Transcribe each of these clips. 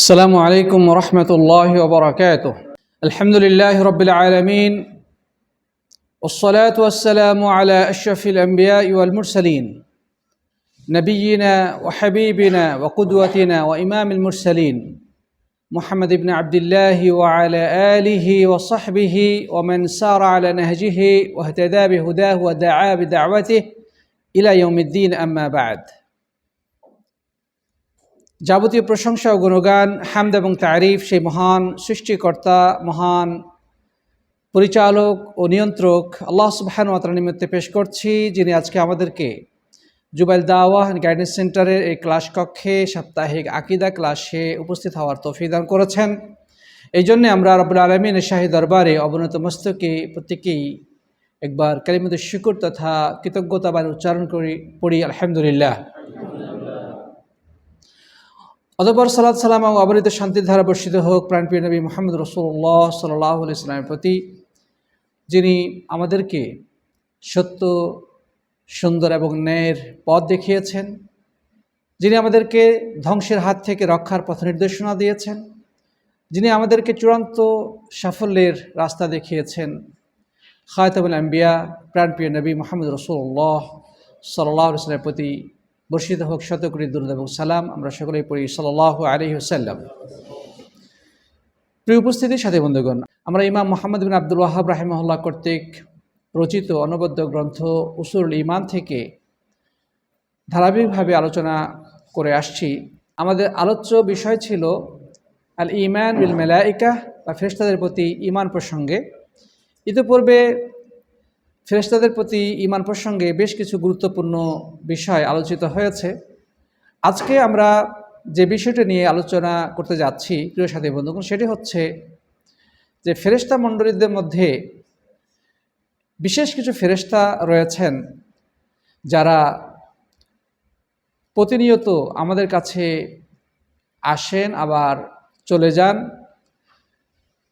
السلام عليكم ورحمة الله وبركاته. الحمد لله رب العالمين والصلاة والسلام على أشرف الأنبياء والمرسلين نبينا وحبيبنا وقدوتنا وإمام المرسلين محمد بن عبد الله وعلى آله وصحبه ومن سار على نهجه واهتدى بهداه ودعا بدعوته إلى يوم الدين أما بعد. যাবতীয় প্রশংসা ও গুণগান, হামদ এবং তারিফ সেই মহান সৃষ্টিকর্তা, মহান পরিচালক ও নিয়ন্ত্রক আল্লাহ সুবহান ওয়াতার নিমিত্তে পেশ করছি, যিনি আজকে আমাদেরকে জুবাইল দাওয়াহ গাইডেন্স সেন্টারের এই ক্লাস কক্ষে, সাপ্তাহিক আকিদা ক্লাসে উপস্থিত হওয়ার তৌফিক দান করেছেন। এই জন্যে আমরা রবুল আলমিনের শাহী দরবারে অবনত মস্তকে প্রত্যেকেই একবার কালিমত শুকুর তথা কৃতজ্ঞতা কৃতজ্ঞতাবান উচ্চারণ করি, পড়ি, আলহামদুলিল্লাহ। অতপর সালাদ সালাম এবং অবনীত শান্তির ধারা বর্ষিত হোক, প্রাণপ্রিয় নবী মোহাম্মদ রসুল্লাহ সাল্লাহ ইসলামের প্রতি, যিনি আমাদেরকে সত্য, সুন্দর এবং ন্যায়ের পথ দেখিয়েছেন, যিনি আমাদেরকে ধ্বংসের হাত থেকে রক্ষার পথ নির্দেশনা দিয়েছেন, যিনি আমাদেরকে চূড়ান্ত সাফল্যের রাস্তা দেখিয়েছেন খায়তাবুল আম্বিয়া, প্রাণপ্রিয় নবী মোহাম্মদ রসুল্লাহ সাল্লাহ ইসলামের প্রতি বর্ষিত হোক, শতকরি দুরুদ এবং সালাম আমরা সকলেই পড়ি সাল্লাহ আলহি সাল্লাম প্রিয় উপস্থিতির সাথে বন্ধুগণ, আমরা ইমাম মোহাম্মদ বিন আব্দুল ওয়াহাব রাহিমহল্লা কর্তৃক রচিত অনবদ্য গ্রন্থ উসুরুল ইমান থেকে ধারাবাহিকভাবে আলোচনা করে আসছি। আমাদের আলোচ্য বিষয় ছিল আল ইমান বিল মেলাইকা, বা ফেরেশতাদের প্রতি ইমান প্রসঙ্গে। ইতিপূর্বে ফেরেশতাদের প্রতি ইমান প্রসঙ্গে বেশ কিছু গুরুত্বপূর্ণ বিষয় আলোচিত হয়েছে। আজকে আমরা যে বিষয়টি নিয়ে আলোচনা করতে যাচ্ছি, প্রিয় সাথী বন্ধুগণ, সেটি হচ্ছে যে ফেরেশতা মণ্ডলীদের মধ্যে বিশেষ কিছু ফেরেশতা রয়েছেন যারা প্রতিনিয়ত আমাদের কাছে আসেন, আবার চলে যান।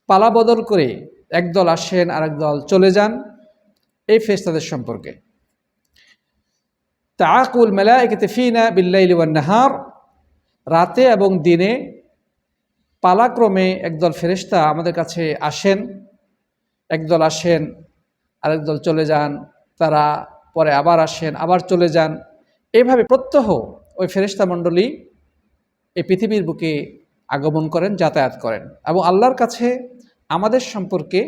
পালা বদল করে একদল আসেন আর দল চলে যান। এই ফেরেশতাদের সম্পর্কে। তা আকুল মেলাইকে ফিনা বিল্লাইল নাহার রাতে এবং দিনে পালাক্রমে একদল ফেরেশতা আমাদের কাছে আসেন, একদল আসেন, আরেক দল চলে যান, তারা পরে আবার আসেন, আবার চলে যান। এইভাবে প্রত্যহ ওই ফেরেশতা মণ্ডলী এই পৃথিবীর বুকে আগমন করেন, যাতায়াত করেন এবং আল্লাহর কাছে আমাদের সম্পর্কে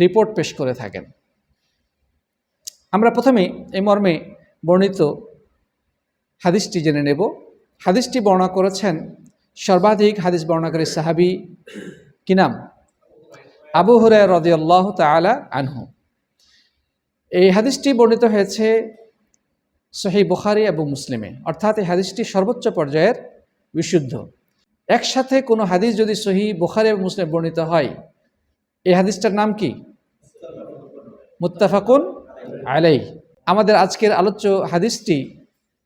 রিপোর্ট পেশ করে থাকেন। আমরা প্রথমে এই মর্মে বর্ণিত হাদিসটি জেনে নেব। হাদিসটি বর্ণনা করেছেন সর্বাধিক হাদিস বর্ণাকারী সাহাবি কি নাম? আবু হরায় রদিয়াল্লাহ তালা আনহু। এই হাদিসটি বর্ণিত হয়েছে সহি বুখারি এবং মুসলিমে। অর্থাৎ এই হাদিসটি সর্বোচ্চ পর্যায়ের বিশুদ্ধ। একসাথে কোনো হাদিস যদি সহি বুখারি এবং মুসলিম বর্ণিত হয় এই হাদিসটার নাম কি মুত্তাফাকুন আলাই আমাদের আজকের আলোচ্য হাদিসটি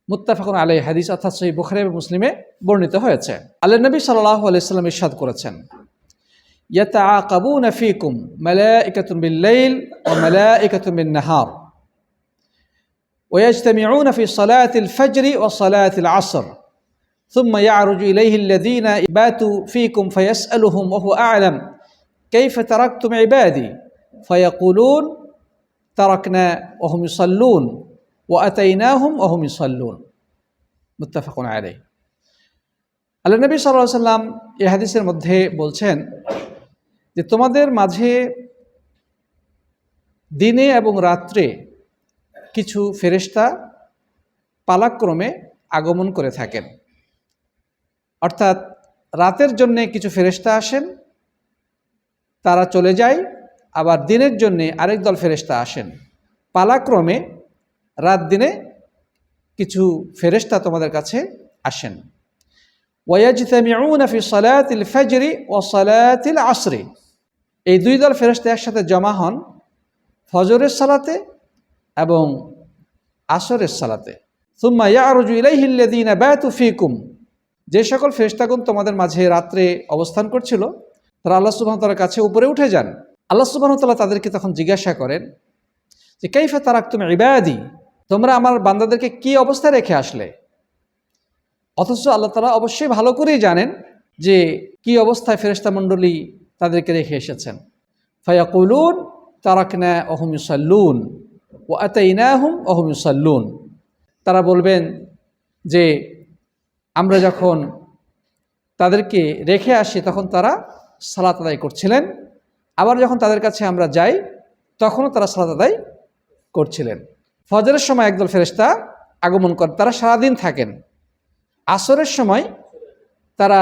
মুত্তাফাকুন আলাই হাদিস অর্থাৎ সহি বুখারি এবং মুসলিমে বর্ণিত হয়েছে আল্লাহ নবী সাল্লাহ আলাইসাল্লাম ইরশাদ করেছেন يتعاقبون فيكم ملائكة بالليل وملائكة بالنهار ويجتمعون في صلاة الفجر وصلاة العصر ثم يعرج إليه الذين باتوا فيكم فيسألهم وهو أعلم কেই ফেতারাক তুমি ইবাদি ফয়াকুলুন তারাকনা ওহমিসাল্লুন ও আতাইনাহুম ওহমিসাল্লুন মুত্তাফাকুন আলাই আল্লাহ নবী সাল্লাহ সাল্লাম এ মধ্যে বলছেন যে তোমাদের মাঝে দিনে এবং রাত্রে কিছু ফেরেস্তা পালাক্রমে আগমন করে থাকেন। অর্থাৎ রাতের জন্যে কিছু ফেরেস্তা আসেন তারা চলে যায়, আবার দিনের জন্যে আরেক দল ফেরেশতা আসেন। পালাক্রমে রাত দিনে কিছু ফেরেশতা তোমাদের কাছে আসেন। ওয়াজতামিউন ফি ফজরি ও সালাতিল আসরি। এই দুই দল ফেরেশতা একসাথে জমা হন ফজরের সালাতে এবং আসরের সালাতে। সুম্মা ইয়ারুজু ইলাইহিল্লাযীনা বাতু ফীকুম। যে সকল ফেরেশতাগণ তোমাদের মাঝে রাত্রে অবস্থান করছিল তারা আল্লাহ সুবহানাহু তাআলার কাছে উপরে উঠে যান। আল্লাহ সুবহানাহু তাআলা তাদেরকে তখন জিজ্ঞাসা করেন যে, কাইফা তারাক তুমি ইবাদি? তোমরা আমার বান্দাদেরকে কি অবস্থায় রেখে আসলে? অথচ আল্লাহ তালা অবশ্যই ভালো করেই জানেন যে, কি অবস্থায় ফেরেস্তা মণ্ডলী তাদেরকে রেখে এসেছেন। ফায়াকুলুন, তারাকনা অহমিসাল্লুন ও আতাইনাহুম অহমিসাল্লুন তারা বলবেন যে, আমরা যখন তাদেরকে রেখে আসি, তখন তারা সালাত আদায় করছিলেন। আবার যখন তাদের কাছে আমরা যাই, তখনও তারা সালাত আদায় করছিলেন। ফজরের সময় একদল ফেরেস্তা আগমন করে, তারা সারাদিন থাকেন। আসরের সময় তারা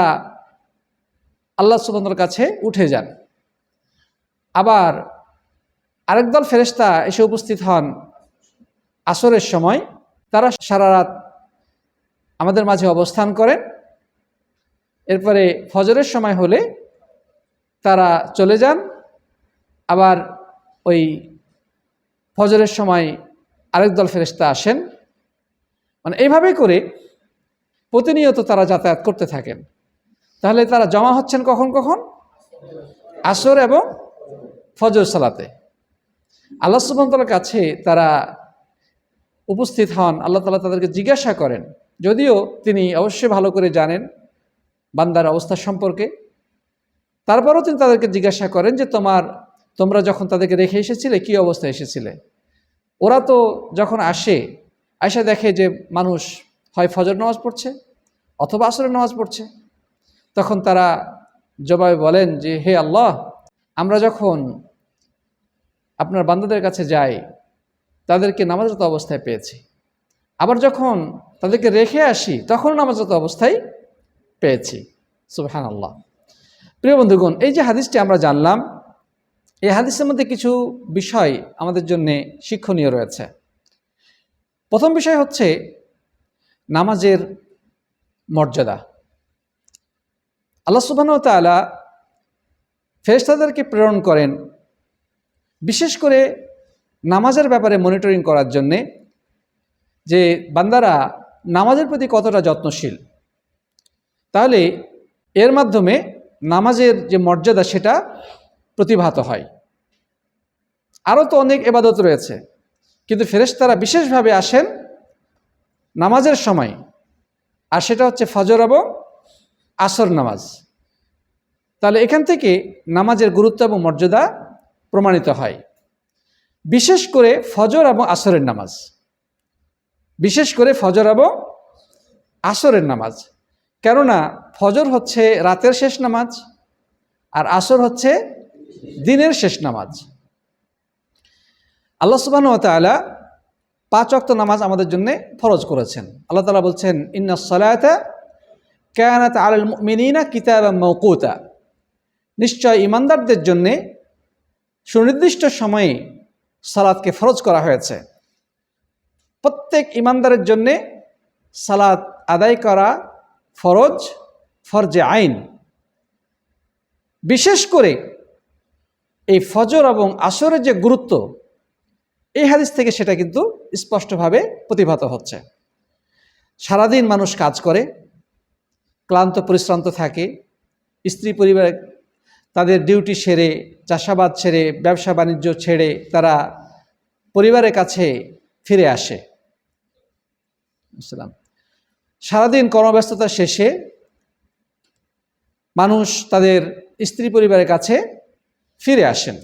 আল্লাহ সুবন্দর কাছে উঠে যান। আবার আরেক দল ফেরেস্তা এসে উপস্থিত হন। আসরের সময় তারা সারা রাত আমাদের মাঝে অবস্থান করেন। এরপরে ফজরের সময় হলে তারা চলে যান। আবার ওই ফজরের সময় আরেক দল ফেরেস্তা আসেন। মানে এইভাবে করে প্রতিনিয়ত তারা যাতায়াত করতে থাকেন। তাহলে তারা জমা হচ্ছেন কখন কখন? আসর এবং ফজর সালাতে। আল্লাহ সুবন্তলার কাছে তারা উপস্থিত হন। আল্লাহ তালা তাদেরকে জিজ্ঞাসা করেন, যদিও তিনি অবশ্যই ভালো করে জানেন বান্দার অবস্থা সম্পর্কে। তারপরও তিনি তাদেরকে জিজ্ঞাসা করেন যে, তোমার, তোমরা যখন তাদেরকে রেখে এসেছিলে, কি অবস্থায় এসেছিলে? ওরা তো যখন আসে আসে দেখে যে মানুষ হয় ফজর নামাজ পড়ছে অথবা আসরের নামাজ পড়ছে। তখন তারা জবাবে বলেন যে, হে আল্লাহ, আমরা যখন আপনার বান্দাদের কাছে যাই, তাদেরকে নামাজরত অবস্থায় পেয়েছি। আবার যখন তাদেরকে রেখে আসি তখন নামাজরত অবস্থায় পেয়েছি। সুবহান আল্লাহ প্রিয় বন্ধুগণ, এই যে হাদিসটি আমরা জানলাম, এই হাদিসের মধ্যে কিছু বিষয় আমাদের জন্য শিক্ষণীয় রয়েছে। প্রথম বিষয় হচ্ছে নামাজের মর্যাদা। আল্লাহ সুবাহ তালা ফেরেস্তাদেরকে প্রেরণ করেন, বিশেষ করে নামাজের ব্যাপারে মনিটরিং করার জন্যে, যে বান্দারা নামাজের প্রতি কতটা যত্নশীল। তাহলে এর মাধ্যমে নামাজের যে মর্যাদা, সেটা প্রতিভাত হয়। আরও তো অনেক এবাদত রয়েছে। কিন্তু ফেরেশতারা বিশেষভাবে আসেন নামাজের সময়। আর সেটা হচ্ছে ফজর এবং আসর নামাজ। তাহলে এখান থেকে নামাজের গুরুত্ব এবং মর্যাদা প্রমাণিত হয়। বিশেষ করে ফজর এবং আসরের নামাজ। বিশেষ করে ফজর এবং আসরের নামাজ। কেননা ফজর হচ্ছে রাতের শেষ নামাজ আর আসর হচ্ছে দিনের শেষ নামাজ। আল্লাহ সুবাহ তালা পাঁচ অক্ত নামাজ আমাদের জন্য ফরজ করেছেন। আল্লাহ তালা বলছেন, ইন্না সলায়তা কেয়ানাত আল মিনা কিতাব মৌকুতা নিশ্চয় ইমানদারদের জন্যে সুনির্দিষ্ট সময়ে সালাদকে ফরজ করা হয়েছে। প্রত্যেক ইমানদারের জন্যে সালাদ আদায় করা ফরজ ফরজে আইন। বিশেষ করে এই ফজর এবং আসরের যে গুরুত্ব, এই হাদিস থেকে সেটা কিন্তু স্পষ্টভাবে প্রতিভাত হচ্ছে। সারাদিন মানুষ কাজ করে, ক্লান্ত, পরিশ্রান্ত থাকে, স্ত্রী পরিবার তাদের ডিউটি সেরে, চাষাবাদ ছেড়ে ব্যবসা বাণিজ্য ছেড়ে তারা পরিবারের কাছে ফিরে আসে। সারাদিন কর্মব্যস্ততা শেষে মানুষ তাদের স্ত্রী পরিবারের কাছে ফিরে আসেন।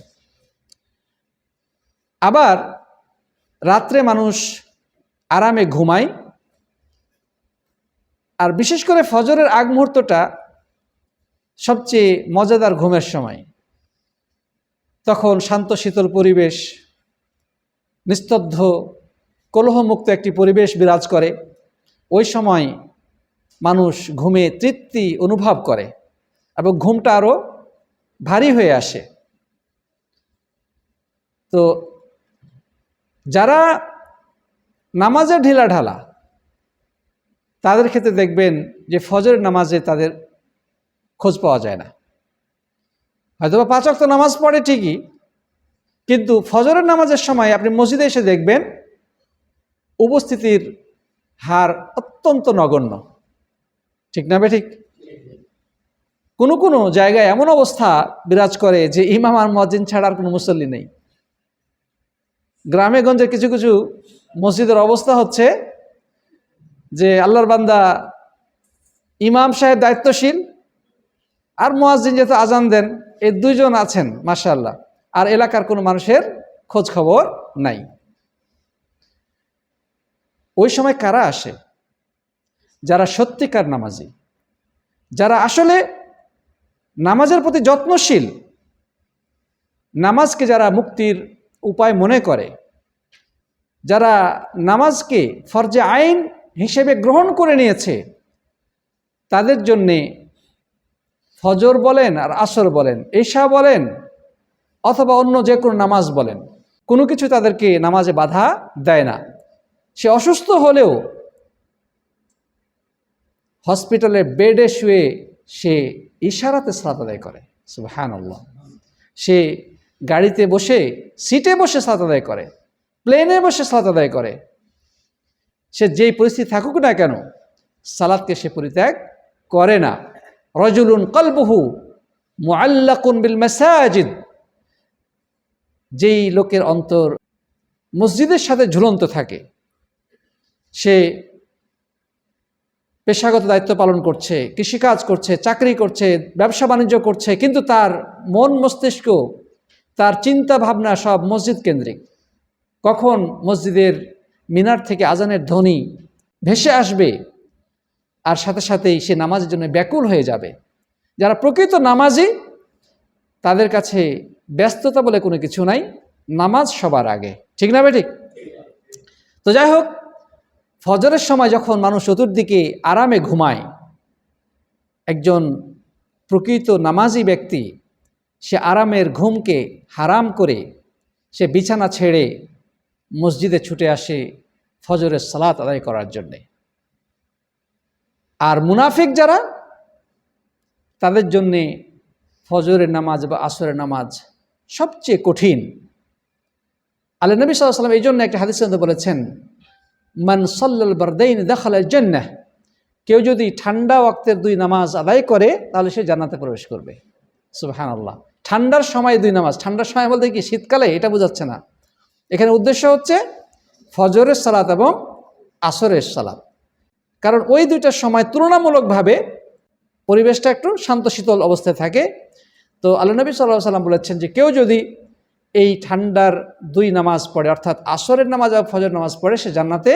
আবার রাত্রে মানুষ আরামে ঘুমায়। আর বিশেষ করে ফজরের আগ মুহূর্তটা সবচেয়ে মজাদার ঘুমের সময়। তখন শান্ত, শীতল পরিবেশ, নিস্তব্ধ, কলহমুক্ত একটি পরিবেশ বিরাজ করে। ওই সময় মানুষ ঘুমে তৃপ্তি অনুভব করে এবং ঘুমটা আরও ভারী হয়ে আসে। তো যারা নামাজের ঢিলা ঢালা, তাদের ক্ষেত্রে দেখবেন যে ফজর নামাজে তাদের খোঁজ পাওয়া যায় না। হয়তো বা পাঁচ অক্ত নামাজ পড়ে ঠিকই, কিন্তু ফজরের নামাজের সময় আপনি মসজিদে এসে দেখবেন উপস্থিতির হার অত্যন্ত নগণ্য। ঠিক না ঠিক? কোনো কোনো জায়গায় এমন অবস্থা বিরাজ করে যে ইমাম আর মসজিদ ছাড়ার কোনো মুসল্লি নেই। গ্রামে গঞ্জে কিছু কিছু মসজিদের অবস্থা হচ্ছে যে আল্লাহর বান্দা ইমাম সাহেব দায়িত্বশীল আর মোয়াজ্জিন যেহেতু আজান দেন, এই দুইজন আছেন মাশাল্লাহ আর এলাকার কোনো মানুষের খোঁজ খবর নাই। ওই সময় কারা আসে? যারা সত্যিকার নামাজি। যারা আসলে নামাজের প্রতি যত্নশীল। নামাজকে যারা মুক্তির উপায় মনে করে। যারা নামাজকে ফরজে আইন হিসেবে গ্রহণ করে নিয়েছে। তাদের জন্যে ফজর বলেন আর আসর বলেন, এশা বলেন অথবা অন্য যে কোনো নামাজ বলেন, কোনো কিছু তাদেরকে নামাজে বাধা দেয় না। সে অসুস্থ হলেও হসপিটালে বেডে শুয়ে সে ইশারাতে সালাত আদায় করে সুবহান সে গাড়িতে বসে, সিটে বসে সালাত আদায় করে, প্লেনে বসে সালাত আদায় করে। সে যেই পরিস্থিতি থাকুক না কেন সালাদকে সে পরিত্যাগ করে না। রজুলুন কলবহু মুআল্লাকুন বিল মাসাজিদ। যেই লোকের অন্তর মসজিদের সাথে ঝুলন্ত থাকে সে পেশাগত দায়িত্ব পালন করছে, কৃষিকাজ করছে, চাকরি করছে, ব্যবসা বাণিজ্য করছে, কিন্তু তার মন মস্তিষ্ক, তার চিন্তা ভাবনা সব মসজিদ কেন্দ্রিক। কখন মসজিদের মিনার থেকে আজানের ধ্বনি ভেসে আসবে, আর সাথে সাথেই সে নামাজের জন্য ব্যাকুল হয়ে যাবে। যারা প্রকৃত নামাজি, তাদের কাছে ব্যস্ততা বলে কোনো কিছু নাই, নামাজ সবার আগে। ঠিক না ঠিক? তো যাই হোক ফজরের সময় যখন মানুষ চতুর্দিকে আরামে ঘুমায়, একজন প্রকৃত নামাজি ব্যক্তি, সে আরামের ঘুমকে হারাম করে সে বিছানা ছেড়ে মসজিদে ছুটে আসে ফজরের সালাত আদায় করার জন্যে। আর মুনাফিক যারা, তাদের জন্যে ফজরের নামাজ বা আসরের নামাজ সবচেয়ে কঠিন। আল্লাহ নবী সাল্লাহ সাল্লাম এই জন্য একটা হাদিস বলেছেন মান সল্লাল বারদাইন দেখাল জন্নাহ। কেউ যদি ঠান্ডা ওয়াক্তের দুই নামাজ আদায় করে, তাহলে সে জান্নাতে প্রবেশ করবে। সুবহান আল্লাহ ঠান্ডার সময় দুই নামাজ। ঠান্ডার সময় বলতে কি? শীতকালে এটা বোঝাচ্ছে না। এখানে উদ্দেশ্য হচ্ছে ফজরের সালাত এবং আসরের সালাত। কারণ ওই দুইটার সময় তুলনামূলকভাবে পরিবেশটা একটু শান্ত শীতল অবস্থায় থাকে। তো আল্লাহ নবী সাল্লাহ সাল্লাম বলেছেন যে, কেউ যদি এই ঠান্ডার দুই নামাজ পড়ে, অর্থাৎ আসরের নামাজ আর ফজর নামাজ পড়ে সে জান্নাতে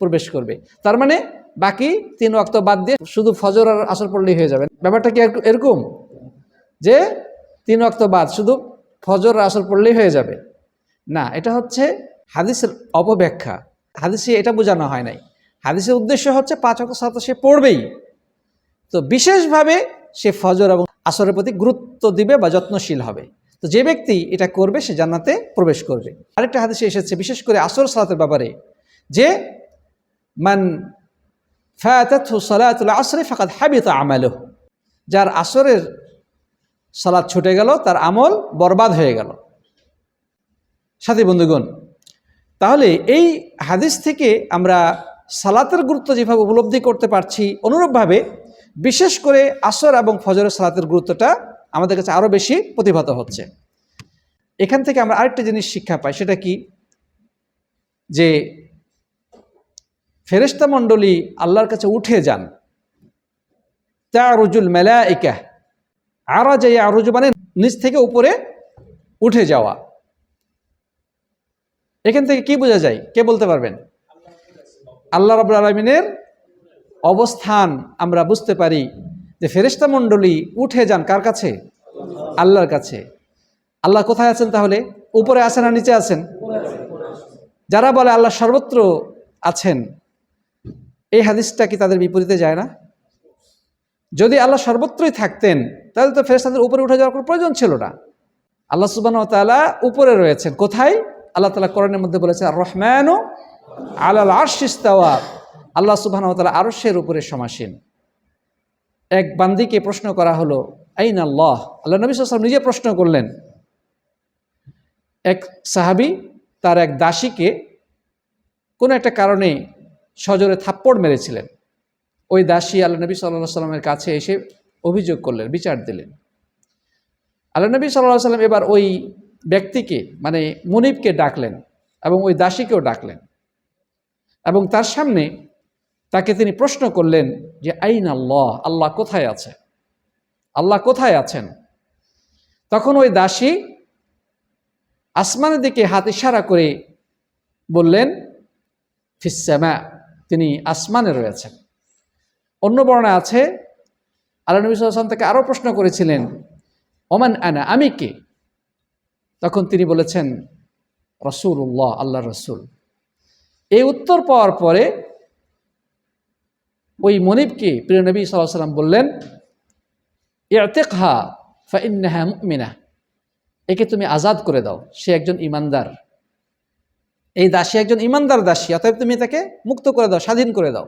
প্রবেশ করবে। তার মানে বাকি তিন অক্ত বাদ দিয়ে শুধু ফজর আর আসর পড়লেই হয়ে যাবে। ব্যাপারটা কি এরকম যে তিন অক্ত বাদ শুধু ফজর আর আসর পড়লেই হয়ে যাবে। না, এটা হচ্ছে হাদিসের অপব্যাখ্যা। হাদিসে এটা বোঝানো হয় নাই। হাদিসের উদ্দেশ্য হচ্ছে পাঁচ অক্ত সাত সে পড়বেই। তো বিশেষভাবে সে ফজর এবং আসরের প্রতি গুরুত্ব দিবে বা যত্নশীল হবে। তো যে ব্যক্তি এটা করবে, সে জান্নাতে প্রবেশ করবে। আরেকটা হাদিসে এসেছে, বিশেষ করে আসর সালাতের ব্যাপারে, যে মান সালাতুল আসরে ফাকাদ হাবিত আমালহ, যার আসরের সালাদ ছুটে গেল, তার আমল বরবাদ হয়ে গেল। সাথী বন্ধুগণ, তাহলে এই হাদিস থেকে আমরা সালাতের গুরুত্ব যেভাবে উপলব্ধি করতে পারছি, অনুরূপভাবে বিশেষ করে আসর এবং ফজরের সালাতের গুরুত্বটা আমাদের কাছে আরও বেশি প্রতিভাত হচ্ছে। এখান থেকে আমরা আরেকটা জিনিস শিক্ষা পাই, সেটা কি? যে ফেরেস্তা মণ্ডলী আল্লাহর কাছে উঠে যান। তা রুজুল মেলা ইকা আরা যে আরুজু মানে নিচ থেকে উপরে উঠে যাওয়া। এখান থেকে কি বোঝা যায়? কে বলতে পারবেন? আল্লাহ রব আলমিনের অবস্থান আমরা বুঝতে পারি। যে ফেরিস্তা মণ্ডলী উঠে যান কার কাছে? আল্লাহর কাছে। আল্লাহ কোথায় আছেন তাহলে? উপরে আছেন আর নিচে আছেন? যারা বলে আল্লাহ সর্বত্র আছেন, এই হাদিসটা কি তাদের বিপরীতে যায় না? যদি আল্লাহ সর্বত্রই থাকতেন, তাহলে তো ফেরেস্তাদের উপরে উঠে যাওয়ার কোনো প্রয়োজন ছিল না। আল্লাহ সুবাহ তালা উপরে রয়েছেন। কোথায়? আল্লাহ তালা কোরআনের মধ্যে বলেছে আর রহমানও আল্লাহ আর্শিস্তাওয়া আল্লাহ সুবাহ আরশের উপরে সমাসীন। এক বান্দিকে প্রশ্ন করা হলো, আইন আল্লাহ? আল্লাহ নবী সাল্লাম নিজে প্রশ্ন করলেন। এক সাহাবি তার এক দাসীকে কোনো একটা কারণে সজরে থাপ্পড় মেরেছিলেন। ওই দাসী আল্লাহ নবী সাল্লাহ সাল্লামের কাছে এসে অভিযোগ করলেন, বিচার দিলেন। আল্লাহ নবী সাল্লাহ সাল্লাম এবার ওই ব্যক্তিকে মানে মুনিবকে ডাকলেন এবং ওই দাসীকেও ডাকলেন। এবং তার সামনে তাকে তিনি প্রশ্ন করলেন যে, আইন আল্লাহ আল্লাহ কোথায় আছে? আল্লাহ কোথায় আছেন? তখন ওই দাসী আসমানের দিকে হাত ইশারা করে বললেন ফিসামা তিনি আসমানে রয়েছেন। অন্য বর্ণা আছে, আল্লাহ নবী সাল্লাম তাকে আরও প্রশ্ন করেছিলেন, ওমান আনা, আমি কে? তখন তিনি বলেছেন রসুল্লাহ আল্লাহ রসুল। এই উত্তর পাওয়ার পরে ওই মনিবকে প্রিয় নবী সাল্লাহ সাল্লাম বললেন ইয়তেকহা ফাইন্নাহা মুমিনা। একে তুমি আজাদ করে দাও, সে একজন ইমানদার। এই দাসী একজন ইমানদার দাসী, অতএব তুমি তাকে মুক্ত করে দাও, স্বাধীন করে দাও।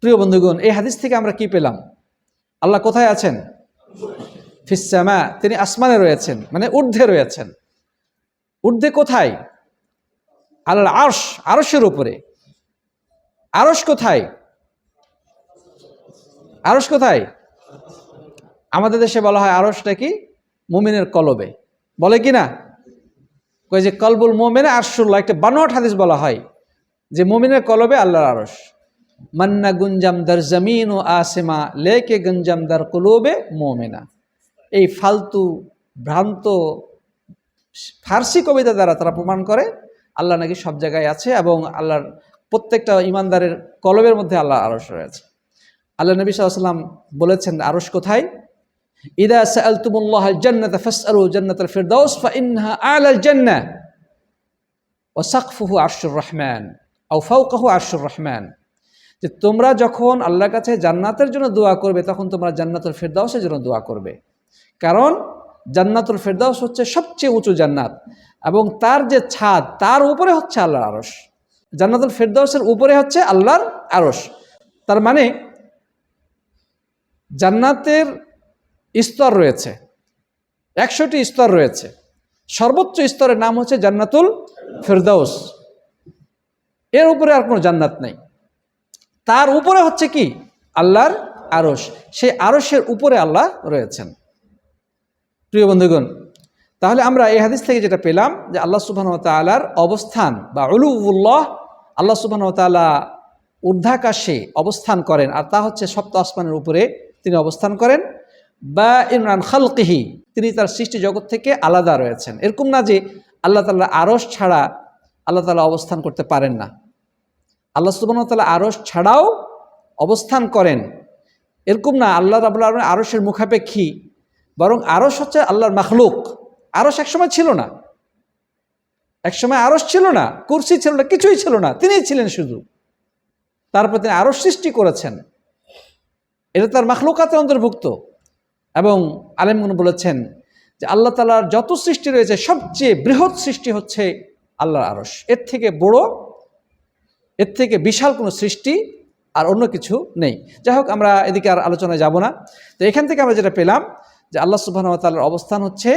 প্রিয় বন্ধুগণ, এই হাদিস থেকে আমরা কি পেলাম? আল্লাহ কোথায় আছেন? ফিসামা তিনি আসমানে রয়েছেন মানে ঊর্ধ্বে রয়েছেন। ঊর্ধ্বে কোথায়? আল্লাহ আরশ, আরশের উপরে। আরশ কোথায়? আরশ কোথায়? আমাদের দেশে বলা হয় আরশটা কি মুমিনের কলবে। বলে কি না? কই যে কলবুল মোমেনে আরশুল্লাহ, একটা বানোয়াট হাদিস বলা হয় যে মুমিনের কলবে আল্লাহর আরশ। মান্না গুঞ্জাম দার জমিন ও আসেমা, লেকে গুঞ্জাম দার কলবে মোমেনা। এই ফালতু ভ্রান্ত ফার্সি কবিতা দ্বারা তারা প্রমাণ করে, আল্লাহ নাকি সব জায়গায় আছে এবং আল্লাহর প্রত্যেকটা ইমানদারের কলবের মধ্যে আল্লাহ আরস রয়েছে। আল্লাহ নবী সাল্লাম বলেছেন আরস কোথায়? ইদা সালতুমুল্লাহ জান্নাত ফাসআলু জান্নাতুল ফিরদাউস ফাইন্নাহা আলাল জান্নাহ ওয়া সাকফুহু আরশুর রহমান, আও ফাওকাহু আরশুর রহমান। যে তোমরা যখন আল্লাহর কাছে জান্নাতের জন্য দোয়া করবে, তখন তোমরা জান্নাতুল ফেরদাউসের জন্য দোয়া করবে। কারণ জান্নাতুল ফেরদাউস হচ্ছে সবচেয়ে উঁচু জান্নাত এবং তার যে ছাদ, তার উপরে হচ্ছে আল্লাহর আরস জান্নাতুল ফেরদাউসের উপরে হচ্ছে আল্লাহর আরস তার মানে জান্নাতের স্তর রয়েছে। একশোটি স্তর রয়েছে। সর্বোচ্চ স্তরের নাম হচ্ছে জান্নাতুল ফেরদাউস। এর উপরে আর কোনো জান্নাত নেই। তার উপরে হচ্ছে কি? আল্লাহর আরস সেই আরসের উপরে আল্লাহ রয়েছেন। প্রিয় বন্ধুগণ, তাহলে আমরা এই হাদিস থেকে যেটা পেলাম যে আল্লাহ সুবাহন তালার অবস্থান বা উলুউল্লাহ আল্লাহ সুবাহন তালা ঊর্ধ্বাকাশে অবস্থান করেন। আর তা হচ্ছে সপ্ত আসমানের উপরে তিনি অবস্থান করেন। বা ইমরান খালকিহি, তিনি তার সৃষ্টি জগৎ থেকে আলাদা রয়েছেন। এরকম না যে আল্লাহ তাল্লাহ আরস ছাড়া আল্লাহ তালা অবস্থান করতে পারেন না। আল্লাহ সুবাহতাল্লাহ আরস ছাড়াও অবস্থান করেন। এরকম না, আল্লাহ রাবুল্লাহ আরসের মুখাপেক্ষী, বরং আরস হচ্ছে আল্লাহর মাখলুক। আরস একসময় ছিল না। একসময় আরস ছিল না, কুর্সি ছিল না, কিছুই ছিল না, তিনিই ছিলেন শুধু। তারপর তিনি আরস সৃষ্টি করেছেন। এটা তার মাখলুকাতের অন্তর্ভুক্ত। এবং আলেমগুন বলেছেন যে আল্লাহ তালার যত সৃষ্টি রয়েছে, সবচেয়ে বৃহৎ সৃষ্টি হচ্ছে আল্লাহর আরস এর থেকে বড়, এর থেকে বিশাল কোনো সৃষ্টি আর অন্য কিছু নেই। যাই হোক, আমরা এদিকে আর আলোচনায় যাব না। তো এখান থেকে আমরা যেটা পেলাম যে আল্লাহ সুবাহতাল্লার অবস্থান হচ্ছে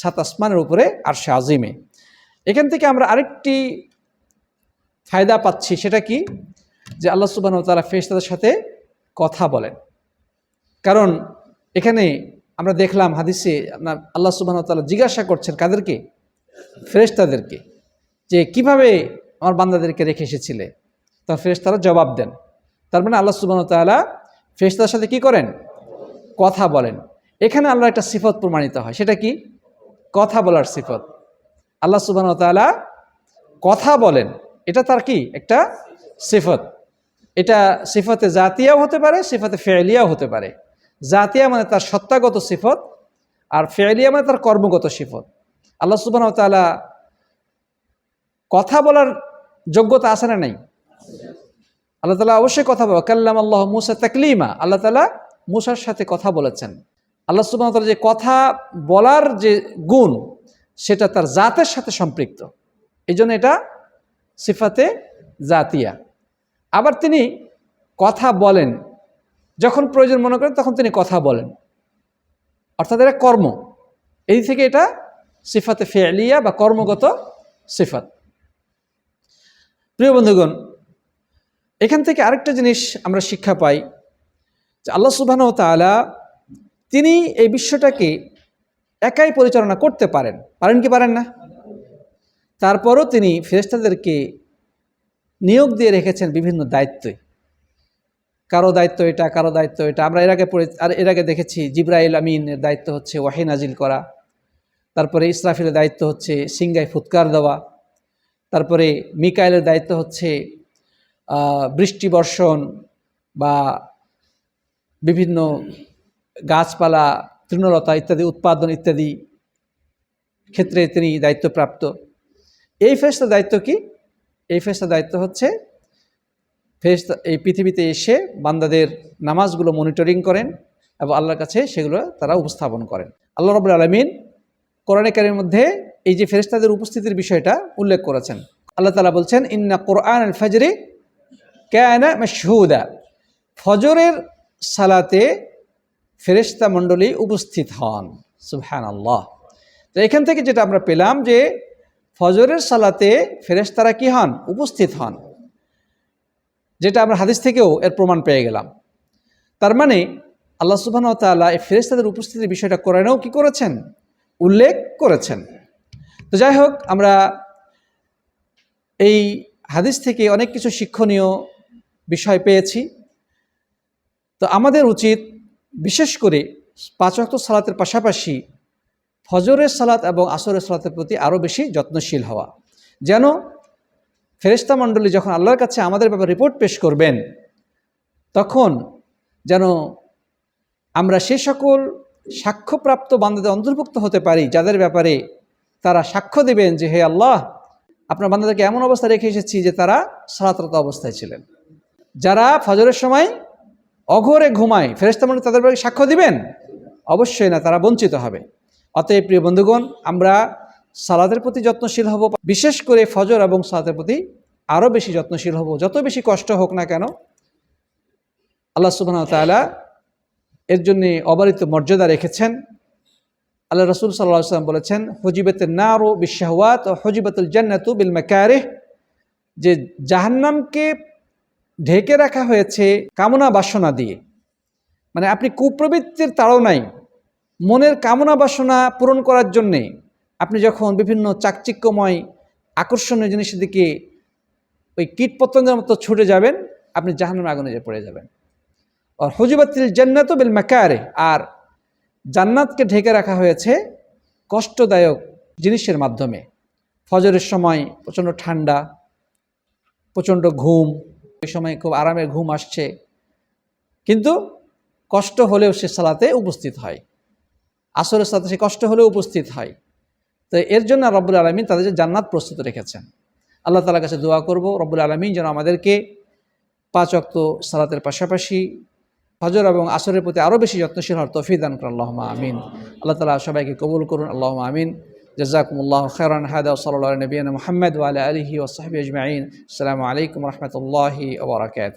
সাত আসমানের উপরে আর সে আজিমে। এখান থেকে আমরা আরেকটি ফায়দা পাচ্ছি, সেটা কি? যে আল্লাহ সুবাহতাল্লাহ ফেরেশতাদের সাথে কথা বলেন। কারণ এখানে আমরা দেখলাম হাদিসে আপনার আল্লাহ সুবাহতাল্লাহ জিজ্ঞাসা করছেন কাদেরকে? ফেরেশতাদেরকে যে কীভাবে আমার বান্দাদেরকে রেখে এসেছিলে? তখন ফেরেশতারা জবাব দেন। তার মানে আল্লাহ সুবাহ তাল্লাহ সাথে কি করেন? কথা বলেন। এখানে আল্লাহ একটা সিফত প্রমাণিত হয়। সেটা কি? কথা বলার সিফত। আল্লাহ সুবাহ তালা কথা বলেন। এটা তার কি? একটা সিফত। এটা সিফতে জাতিয়াও হতে পারে, সিফতে ফেলিয়াও হতে পারে। জাতিয়া মানে তার সত্তাগত সিফত আর ফেলিয়া মানে তার কর্মগত সিফত। আল্লাহ সুবাহ তালা কথা বলার যোগ্যতা আছে না নাই? আল্লাহ তালা অবশ্যই কথা বলব কাল্লাম আল্লাহ মুসা তাকলিমা। আল্লাহ তালা মুসার সাথে কথা বলেছেন। আল্লাহ সুবাহ তালা যে কথা বলার যে গুণ, সেটা তার জাতের সাথে সম্পৃক্ত। এই জন্য এটা সিফাতে জাতিয়া। আবার তিনি কথা বলেন যখন প্রয়োজন মনে করেন, তখন তিনি কথা বলেন। অর্থাৎ এটা কর্ম। এই থেকে এটা সিফাতে ফেলিয়া বা কর্মগত সিফাত। প্রিয় বন্ধুগণ, এখান থেকে আরেকটা জিনিস আমরা শিক্ষা পাই যে আল্লাহ সুবাহ তালা তিনি এই বিশ্বটাকে একাই পরিচালনা করতে পারেন। পারেন কি পারেন না? তারপরও তিনি ফেরেস্তাদেরকে নিয়োগ দিয়ে রেখেছেন বিভিন্ন দায়িত্বে। কারও দায়িত্ব এটা, কারও দায়িত্ব এটা। আমরা এর আগে পড়ে, আর এর আগে দেখেছি জিব্রাইল আমিনের দায়িত্ব হচ্ছে ওয়াহি নাজিল করা। তারপরে ইসরাফিলের দায়িত্ব হচ্ছে সিঙ্গায় ফুৎকার দেওয়া। তারপরে মিকাইলের দায়িত্ব হচ্ছে বৃষ্টি বর্ষণ বা বিভিন্ন গাছপালা, তৃণলতা ইত্যাদি, উৎপাদন ইত্যাদি ক্ষেত্রে তিনি দায়িত্বপ্রাপ্ত। এই ফেরেশতার দায়িত্ব কি? এই ফেরেশতার দায়িত্ব হচ্ছে ফেরেশতা এই পৃথিবীতে এসে বান্দাদের নামাজগুলো মনিটরিং করেন এবং আল্লাহর কাছে সেগুলো তারা উপস্থাপন করেন। আল্লাহ রবুল আলমিন কোরআনে কারিমের মধ্যে এই যে ফেরেশতাদের উপস্থিতির বিষয়টা উল্লেখ করেছেন। আল্লাহ তালা বলছেন, ইন্না কোরআন ফজরে ক্যানা মশহুদা। ফজরের সালাতে ফেরেশতা মণ্ডলী উপস্থিত হন। সুবহান আল্লাহ তো এখান থেকে যেটা আমরা পেলাম যে ফজরের সালাতে ফেরেশতারা কি হন? উপস্থিত হন। যেটা আমরা হাদিস থেকেও এর প্রমাণ পেয়ে গেলাম। তার মানে আল্লাহ সুবহান তাআলা এই ফেরেশতাদের উপস্থিতির বিষয়টা কোরআনেও কি করেছেন? উল্লেখ করেছেন। তো যাই হোক, আমরা এই হাদিস থেকে অনেক কিছু শিক্ষণীয় বিষয় পেয়েছি। তো আমাদের উচিত বিশেষ করে পাঁচ ওয়াক্ত সালাতের পাশাপাশি ফজরের সালাত এবং আসরের সালাতের প্রতি আরও বেশি যত্নশীল হওয়া। যেন ফেরেশতা মণ্ডলী যখন আল্লাহর কাছে আমাদের ব্যাপারে রিপোর্ট পেশ করবেন, তখন যেন আমরা সে সকল সাক্ষ্যপ্রাপ্ত বান্দাদের অন্তর্ভুক্ত হতে পারি, যাদের ব্যাপারে তারা সাক্ষ্য দেবেন যে, হে আল্লাহ, আপনার বান্দাদেরকে এমন অবস্থা রেখে এসেছি যে তারা সালাতরত অবস্থায় ছিলেন। যারা ফজরের সময় অঘরে ঘুমায় ফেরেস্তা মনে তাদের ব্যাপারে সাক্ষ্য দিবেন? অবশ্যই না, তারা বঞ্চিত হবে। অতএব প্রিয় বন্ধুগণ, আমরা সালাদের প্রতি যত্নশীল হব, বিশেষ করে ফজর এবং সালাদের প্রতি আরও বেশি যত্নশীল হব। যত বেশি কষ্ট হোক না কেন, আল্লাহ সুবাহ তাআলা এর জন্যে অবারিত মর্যাদা রেখেছেন। আল্লাহ রসুল সাল্লাহ সাল্লাম বলেছেন, হজিবত নারো বিশাহওয়াত ও হজিবতুল জান্নাতু বিল মাকারিহ। যে জাহান্নামকে ঢেকে রাখা হয়েছে কামনা বাসনা দিয়ে। মানে আপনি কুপ্রবৃত্তির তাড়নায় মনের কামনা বাসনা পূরণ করার জন্যে আপনি যখন বিভিন্ন চাকচিক্যময়, আকর্ষণীয় জিনিসের দিকে ওই কীট পতঙ্গের মতো ছুটে যাবেন, আপনি জাহান্নামের আগুনে যে পড়ে যাবেন। আর হজিবাতিল জান্নাত বেল মাকারে আর জান্নাতকে ঢেকে রাখা হয়েছে কষ্টদায়ক জিনিসের মাধ্যমে। ফজরের সময় প্রচণ্ড ঠান্ডা, প্রচণ্ড ঘুম, ওই সময় খুব আরামের ঘুম আসছে। কিন্তু কষ্ট হলেও সে সালাতে উপস্থিত হয়। আসরের সাথে সে কষ্ট হলেও উপস্থিত হয়। তো এর জন্য রব্বুল আলমিন তাদের জান্নাত প্রস্তুত রেখেছেন। আল্লাহ তালার কাছে দোয়া করব, রব্বুল আলমিন যেন আমাদেরকে পাঁচ অক্ত সালাতের পাশাপাশি ফজর এবং আসরের প্রতি আরও বেশি যত্নশীল হওয়ার তফি দান করুন। আল্লাহ আমিন। আল্লাহ তালা সবাইকে কবুল করুন। আল্লাহ আমিন। জাজাকুমুল্লাহ খেরান হায়দা সাল্লাহ নবীন মোহাম্মদ ওয়ালা আলহি ওসাহাবি আজমাইন। আসসালামু আলাইকুম রহমতুল্লাহি ওবরাকাত